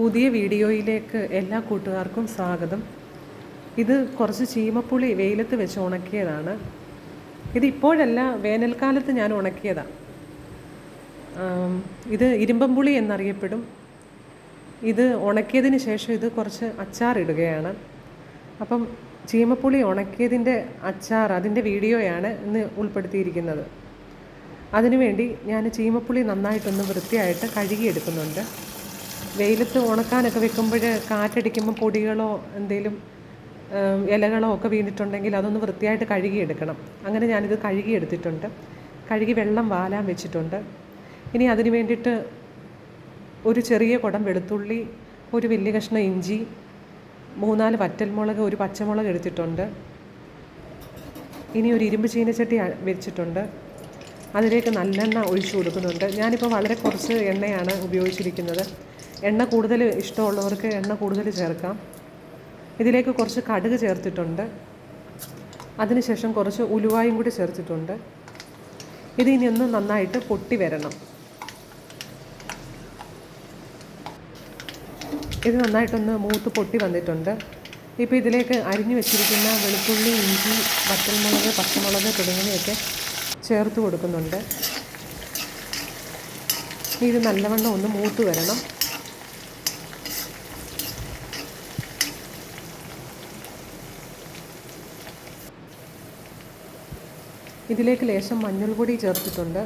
പുതിയ വീഡിയോയിലേക്ക് എല്ലാ കൂട്ടുകാർക്കും സ്വാഗതം. ഇത് കുറച്ച് ചീമപ്പുളി വെയിലത്ത് വെച്ച് ഉണക്കിയതാണ്. ഇതിപ്പോഴല്ല വേനൽക്കാലത്ത് ഞാൻ ഉണക്കിയതാണ് ഇത് ഇരുമ്പമ്പുളി എന്നറിയപ്പെടും. ഇത് ഉണക്കിയതിന് ശേഷം ഇത് കുറച്ച് അച്ചാറിടുകയാണ് അപ്പം ചീമപ്പുളി ഉണക്കിയതിന്റെ അച്ചാർ അതിന്റെ വീഡിയോയാണ് ഇന്ന് ഉൾപ്പെടുത്തിയിരിക്കുന്നത്. അതിനുവേണ്ടി ഞാൻ ചീമപ്പുളി നന്നായിട്ടൊന്ന് വൃത്തിയായിട്ട് കഴുകിയെടുക്കുന്നുണ്ട്. വെയിലത്ത് ഉണക്കാനൊക്കെ വെക്കുമ്പോൾ കാറ്റടിക്കുമ്പോൾ പൊടികളോ എന്തെങ്കിലും ഇലകളോ ഒക്കെ വീണിട്ടുണ്ടെങ്കിൽ അതൊന്ന് വൃത്തിയായിട്ട് കഴുകിയെടുക്കണം. അങ്ങനെ ഞാനിത് കഴുകിയെടുത്തിട്ടുണ്ട്. കഴുകി വെള്ളം വാലാൻ വെച്ചിട്ടുണ്ട്. ഇനി അതിന് വേണ്ടിയിട്ട് ഒരു ചെറിയ കുടം വെളുത്തുള്ളി ഒരു വലിയ കഷ്ണം ഇഞ്ചി മൂന്നാൽ വറ്റൽമുളക് ഒരു പച്ചമുളക് എടുത്തിട്ടുണ്ട്. ഇനി ഒരു ഇരുമ്പ് ചീനച്ചട്ടി വെച്ചിട്ടുണ്ട്. അതിലേക്ക് നല്ലെണ്ണ ഒഴിച്ചു കൊടുക്കുന്നുണ്ട്. ഞാനിപ്പോൾ വളരെ കുറച്ച് എണ്ണയാണ് ഉപയോഗിച്ചിരിക്കുന്നത്. എണ്ണ കൂടുതൽ ഇഷ്ടമുള്ളവർക്ക് എണ്ണ കൂടുതൽ ചേർക്കാം. ഇതിലേക്ക് കുറച്ച് കടുക് ചേർത്തിട്ടുണ്ട്. അതിനുശേഷം കുറച്ച് ഉലുവായും കൂടി ചേർത്തിട്ടുണ്ട്. ഇത് ഇനി ഒന്ന് നന്നായിട്ട് പൊട്ടി വരണം. ഇത് നന്നായിട്ടൊന്ന് മൂത്ത് പൊട്ടി വന്നിട്ടുണ്ട്. ഇപ്പോൾ ഇതിലേക്ക് അരിഞ്ഞു വെച്ചിരിക്കുന്ന വെളുത്തുള്ളി ഇഞ്ചി വറ്റൽമുളക് പച്ചമുളക് തുടങ്ങിയവയൊക്കെ ചേർത്ത് കൊടുക്കുന്നുണ്ട്. ഇത് നല്ലവണ്ണം ഒന്ന് മൂത്ത് വരണം. ഇതിലേക്ക് ലേശം മഞ്ഞൾപ്പൊടി ചേർത്തിട്ടുണ്ട്.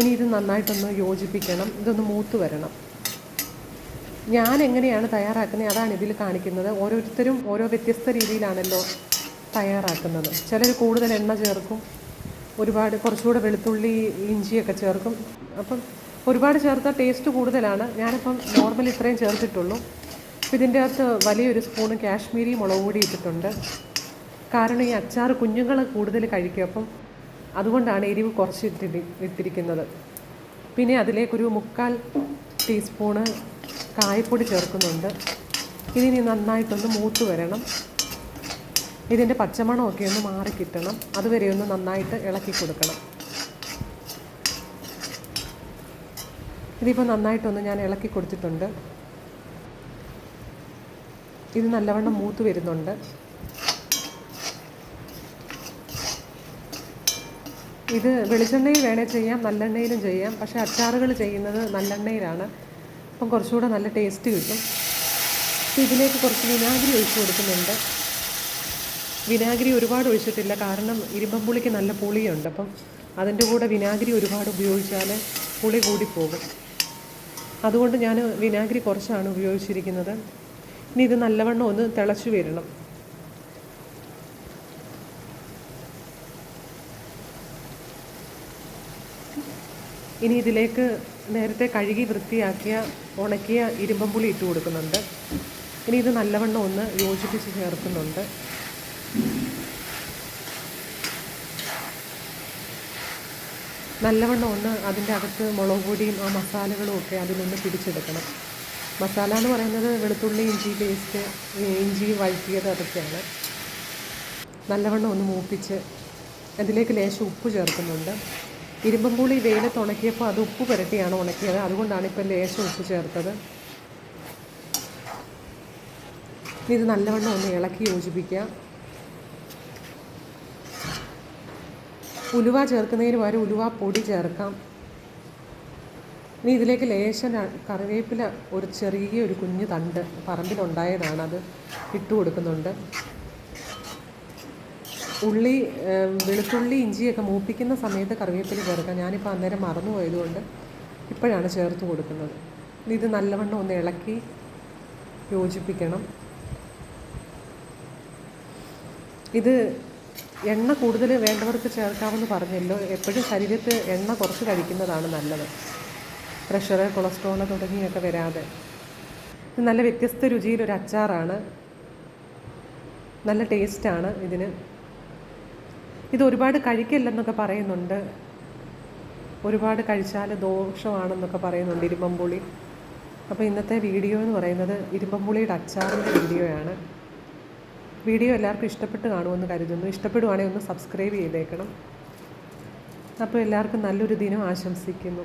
ഇനി ഇത് നന്നായിട്ടൊന്ന് യോജിപ്പിക്കണം. ഇതൊന്ന് മൂത്ത് വരണം. ഞാൻ എങ്ങനെയാണ് തയ്യാറാക്കുന്നത്? അതാണ് ഇതിൽ കാണിക്കുന്നത്. ഓരോരുത്തരും ഓരോ വ്യത്യസ്ത രീതിയിലാണല്ലോ തയ്യാറാക്കുന്നത്. ചിലർ കൂടുതൽ എണ്ണ ചേർക്കും. ഒരുപാട് കുറച്ചുകൂടെ വെളുത്തുള്ളി ഇഞ്ചിയൊക്കെ ചേർക്കും. അപ്പം ഒരുപാട് ചേർത്താൽ ടേസ്റ്റ് കൂടുതലാണ്. ഞാനിപ്പം നോർമൽ ഇത്രയും ചേർത്തിട്ടുള്ളൂ. ഇതിന്റെ അകത്ത് വലിയൊരു സ്പൂണ് കാശ്മീരി മുളക് പൊടി ഇട്ടിട്ടുണ്ട്. കാരണം ഈ അച്ചാർ കുഞ്ഞുങ്ങൾ കൂടുതൽ കഴിക്കും. അപ്പം അതുകൊണ്ടാണ് എരിവ് കുറച്ച് ഇട്ടിരി ഇട്ടിരിക്കുന്നത്. പിന്നെ അതിലേക്കൊരു മുക്കാൽ ടീസ്പൂണ് കായപ്പൊടി ചേർക്കുന്നുണ്ട്. ഇതിനി നന്നായിട്ടൊന്ന് മൂത്ത് വരണം. ഇതിന്റെ പച്ചമണമൊക്കെ ഒന്ന് മാറി കിട്ടണം. അതുവരെ ഒന്ന് നന്നായിട്ട് ഇളക്കി കൊടുക്കണം. ഇതിപ്പോൾ നന്നായിട്ടൊന്ന് ഞാൻ ഇളക്കി കൊടുത്തിട്ടുണ്ട്. ഇത് നല്ലവണ്ണം മൂത്ത് വരുന്നുണ്ട്. ഇത് വെളിച്ചെണ്ണയിൽ വേണേൽ ചെയ്യാം നല്ലെണ്ണയിലും ചെയ്യാം. പക്ഷേ അച്ചാറുകൾ ചെയ്യുന്നത് നല്ലെണ്ണയിലാണ്. അപ്പം കുറച്ചുകൂടെ നല്ല ടേസ്റ്റ് കിട്ടും. ഇതിലേക്ക് കുറച്ച് വിനാഗിരി ഒഴിച്ചു കൊടുക്കുന്നുണ്ട്. വിനാഗിരി ഒരുപാട് ഒഴിച്ചിട്ടില്ല. കാരണം ഇരുമ്പം പുളിക്ക് നല്ല പുളിയുണ്ട്. അപ്പം അതിന്റെ കൂടെ വിനാഗിരി ഒരുപാട് ഉപയോഗിച്ചാൽ പുളി കൂടിപ്പോകും. അതുകൊണ്ട് ഞാൻ വിനാഗിരി കുറച്ചാണ് ഉപയോഗിച്ചിരിക്കുന്നത്. ഇനി ഇത് നല്ലവണ്ണം ഒന്ന് തിളച്ചു വരണം. ഇനി ഇതിലേക്ക് നേരത്തെ കഴുകി വൃത്തിയാക്കിയ ഉണക്കിയ ഇരുമ്പമ്പുളി ഇട്ട് കൊടുക്കുന്നുണ്ട്. ഇനി ഇത് നല്ലവണ്ണം ഒന്ന് യോജിപ്പിച്ച് ചേർക്കുന്നുണ്ട്. നല്ലവണ്ണം ഒന്ന് അതിന്റെ അകത്ത് മുളക് പൊടിയും ആ മസാലകളും ഒക്കെ അതിലൊന്ന് പിടിച്ചെടുക്കണം. മസാല എന്ന് പറയുന്നത് വെളുത്തുള്ളി ഇഞ്ചി പേസ്റ്റ് ഇഞ്ചി വഴറ്റിയത് അതൊക്കെയാണ്. നല്ലവണ്ണം ഒന്ന് മൂപ്പിച്ച് അതിലേക്ക് ലേശം ഉപ്പ് ചേർക്കുന്നുണ്ട്. ഇരുമ്പമ്പുളി വെയിലത്ത് ഉണക്കിയപ്പോൾ അത് ഉപ്പ് പുരട്ടിയാണ് ഉണക്കിയത്. അതുകൊണ്ടാണ് ഇപ്പം ലേശം ഉപ്പ് ചേർത്തത്. ഇത് നല്ലവണ്ണം ഒന്ന് ഇളക്കി യോജിപ്പിക്കുക. ഉലുവ ചേർക്കുന്നതിന് പകരം ഉലുവ പൊടി ചേർക്കാം. ഇനി ഇതിലേക്ക് ലേശം കറിവേപ്പില ഒരു ചെറിയ ഒരു കുഞ്ഞു തണ്ട് പറമ്പിലുണ്ടായതാണ്. അത് ഇട്ട് കൊടുക്കുന്നുണ്ട്. ഉള്ളി വെളുത്തുള്ളി ഇഞ്ചിയൊക്കെ മൂപ്പിക്കുന്ന സമയത്ത് കറിവേപ്പില ചേർക്കാം. ഞാനിപ്പോൾ അന്നേരം മറന്നു പോയതുകൊണ്ട് ഇപ്പോഴാണ് ചേർത്ത് കൊടുക്കുന്നത്. ഇത് നല്ലവണ്ണം ഒന്ന് ഇളക്കി യോജിപ്പിക്കണം. ഇത് എണ്ണ കൂടുതൽ വേണ്ടവർക്ക് ചേർക്കാമെന്ന് പറഞ്ഞല്ലോ. എപ്പോഴും ശരീരത്ത് എണ്ണ കുറച്ച് കഴിക്കുന്നതാണ് നല്ലത്. പ്രഷർ കൊളസ്ട്രോൾ തുടങ്ങിയൊക്കെ വരാതെ. നല്ല വ്യത്യസ്ത രുചിയിലൊരു അച്ചാറാണ്. നല്ല ടേസ്റ്റാണ് ഇതിന്. ഇത് ഒരുപാട് കഴിക്കില്ലെന്നൊക്കെ പറയുന്നുണ്ട്. ഒരുപാട് കഴിച്ചാൽ ദോഷമാണെന്നൊക്കെ പറയുന്നുണ്ട് ഇരുമ്പമ്പുളി അപ്പോൾ ഇന്നത്തെ വീഡിയോ എന്ന് പറയുന്നത് ഇരുമ്പമ്പുളിയുടെ അച്ചാറിന്റെ വീഡിയോയാണ്. വീഡിയോ എല്ലാവർക്കും ഇഷ്ടപ്പെട്ട് കാണുമെന്ന് കരുതുന്നു. ഇഷ്ടപ്പെടുവാണെങ്കിൽ ഒന്ന് സബ്സ്ക്രൈബ് ചെയ്തേക്കണം. അപ്പോൾ എല്ലാവർക്കും നല്ലൊരു ദിനം ആശംസിക്കുന്നു.